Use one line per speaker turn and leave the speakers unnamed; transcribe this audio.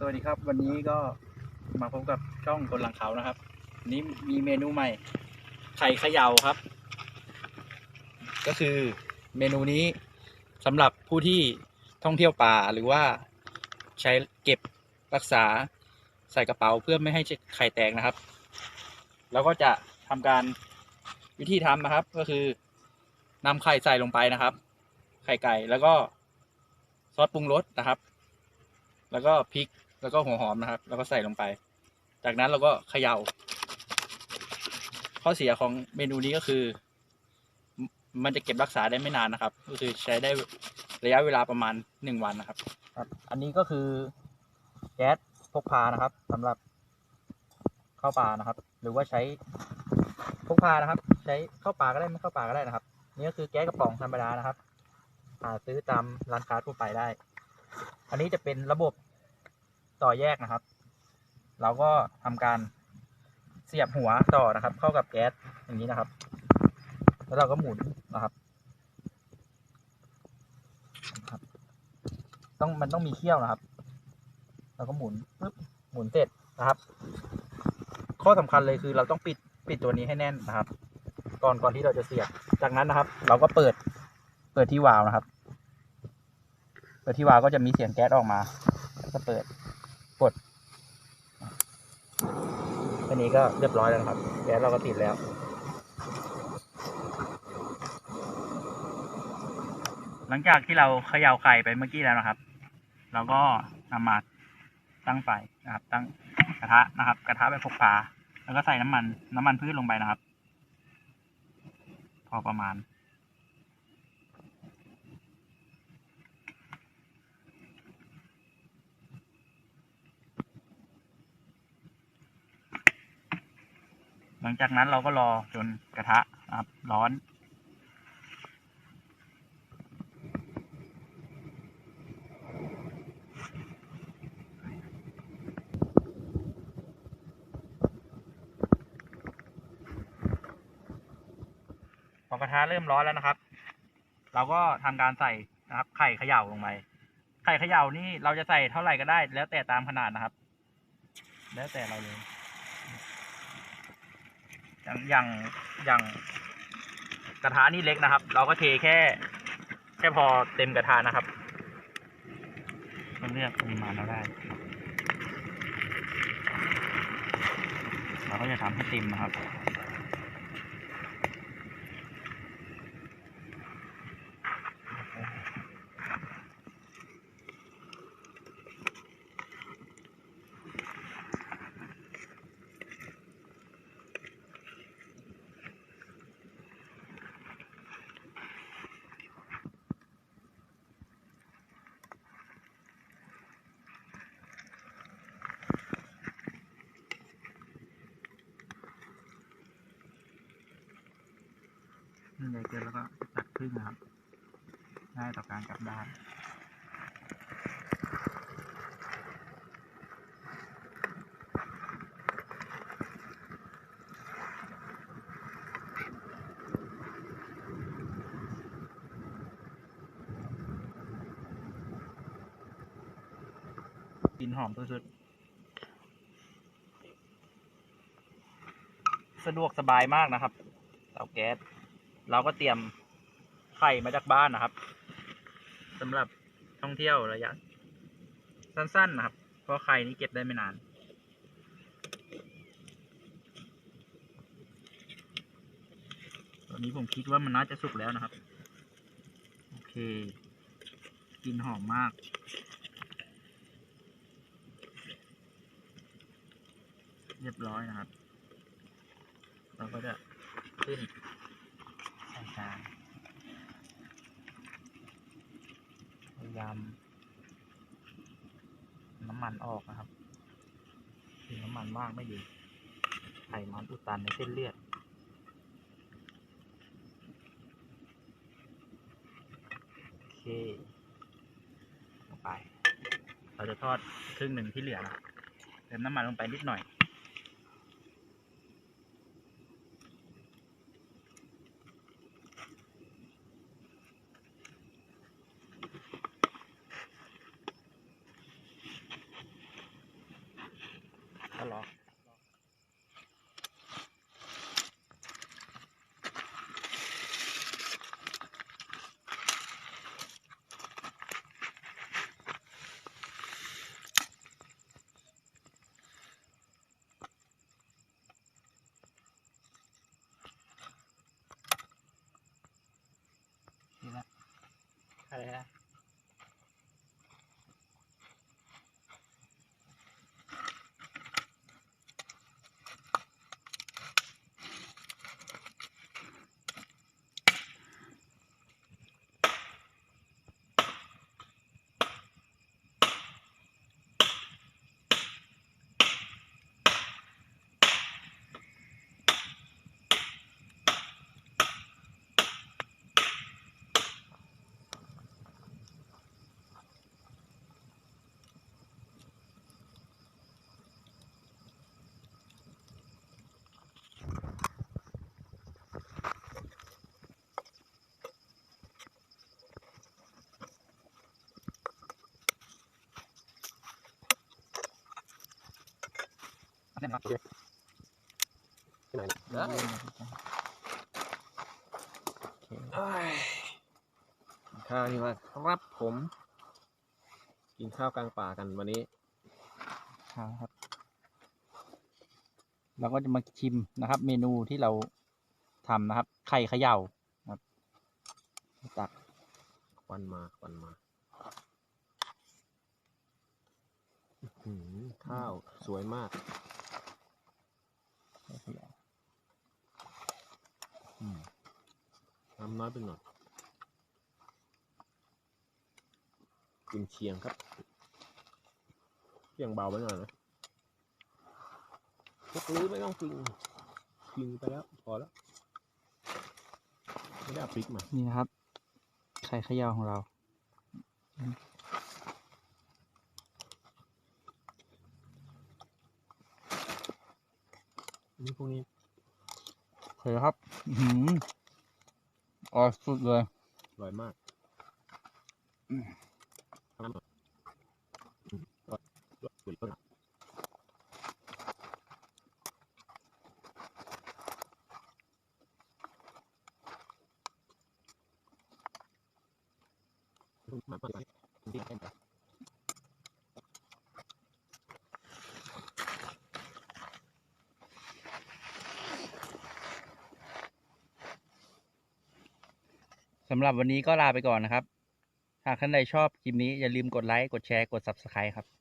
สวัสดีครับ วันนี้ก็มาพบกับช่องคนหลังเขานะครับนนี้มีเมนูใหม่ ไข่เขย่าครับ ก็คือเมนูนี้สำหรับผู้ที่ท่องเที่ยวป่าหรือว่าใช้เก็บรักษาใส่กระเป๋าเพื่อไม่ให้ไข่แตกนะครับ แล้วก็จะทำการวิธีทำนะครับ ก็คือนำไข่ใส่ลงไปนะครับ ไข่ไก่แล้วก็ซอสปรุงรสนะครับ แล้วก็พริก แล้วก็หัวหอมนะครับ แล้วก็ใส่ลงไป จากนั้นเราก็เขย่า ข้อเสียของเมนูนี้ก็คือ มันจะเก็บรักษาได้ไม่นานนะครับ ก็คือใช้ได้ระยะเวลาประมาณหนึ่งวันนะครับครับ อันนี้ก็คือแก๊สพกพานะครับสำหรับเข้าป่านะครับ หรือว่าใช้พกพานะครับ ใช้เข้าป่าก็ได้ไม่เข้าป่าก็ได้นะครับ นี่ก็คือแก๊สกระป๋องธรรมดานะครับหาซื้อตามร้านค้าทั่วไปได้ อันนี้จะเป็นระบบ ต่อแยกนะครับ เราก็ทำการเสียบหัวต่อนะครับ เข้ากับแก๊สอย่างนี้นะครับ แล้วเราก็หมุนนะครับต้องมันต้องมีเขี้ยวนะครับเราก็หมุนปึ๊บหมุนเสร็จนะครับ ข้อสำคัญเลยคือเราต้องปิดปิดตัวนี้ให้แน่นนะครับ ก่อนก่อนที่เราจะเสียบ จากนั้นนะครับ เราก็เปิดเปิดที่วาล์วนะครับ เปิดที่วาล์วก็จะมีเสียงแก๊สออกมา ก็เปิดกด แค่นี้ก็เรียบร้อยแล้วครับแก๊สเราก็ติดแล้ว หลังจากที่เราเขย่าไข่ไปเมื่อกี้แล้วนะครับ เราก็นำมาตั้งไฟนะครับ ตั้งกระทะนะครับ กระทะแบบพกพาแล้วก็ใส่น้ำมัน น้ำมันพืชลงไปนะครับ พอประมาณ ลังจากนั้นเราก็รอจนกระทะนะครับร้อน พอกระทะเริ่มร้อนแล้วนะครับ เราก็ทำการใส่นะครับ ไข่เขย่าลงไปไข่เขย่านี่เราจะใส่เท่าไหร่ก็ได้ แล้วแต่ตามขนาดนะครับ แล้วแต่เราเลย อย่างอย่างอย่างกระทะนี่เล็กนะครับ เราก็เทแค่ แค่พอเต็มกระทะนะครับเราเลือกปริมาณเราได้ เราก็จะทำให้เต็มนะครับ นี่ใหญ่เกินแล้วก็ตัดครึ่งนะครับง่ายต่อการกลับได้กลิ่นหอมสุดๆสะดวกสบายมากนะครับเตาแก๊ส เราก็เตรียมไข่มาจากบ้านนะครับสำหรับท่องเที่ยวระยะ สั้นๆนะครับ เพราะไข่นี้เก็บได้ไม่นาน ตอนนี้ผมคิดว่ามันน่าจะสุกแล้วนะครับ โอเคกลิ่นหอมมากเรียบร้อยนะครับ เราก็จะขึ้น ใส่จาพยายามน้ำมันออกนะครับถึงน้ำมันมากไม่ดีไขมันอุดตันในเส้นเลือดโอเคลงไป เราจะทอดครึ่งหนึ่งที่เหลือนะเติมน้ำมันลงไปนิดหน่อย อะ นะได้ไหมครับ
ที่ไหน
ได้
ได้
โอเค
กินข้าวนี่มาครับผม กินข้าวกลางป่ากันวันนี้
ครับ เราก็จะมาชิมนะครับ เมนูที่เราทำนะครับ ไข่เขย่านะครับตัก
ควันมาควันมาอื้อหือข้าวสวยมาก
ไข่ เขย่า
อืมน้ำน้อยไปหน่อยกินเชียงครับเชียงเบาไปหน่อยนะพวกลื้อไม่ต้องกินกินไปแล้ว พอแล้ว ไม่ได้เอาพริกมา
นี่นะครับ ไข่เขย่าของเรา
นนี้พวกนี้
โอเคครับ อือหืออร่อยสุดเลย
อร่อยมากทำหน่อยอืมอร่อยอร่อยมากมากเลยจริงๆเป็น
สำหรับวันนี้ก็ลาไปก่อนนะครับ หากท่านใดชอบคลิปนี้อย่าลืมกดไลค์ กดแชร์ กด Subscribe ครับ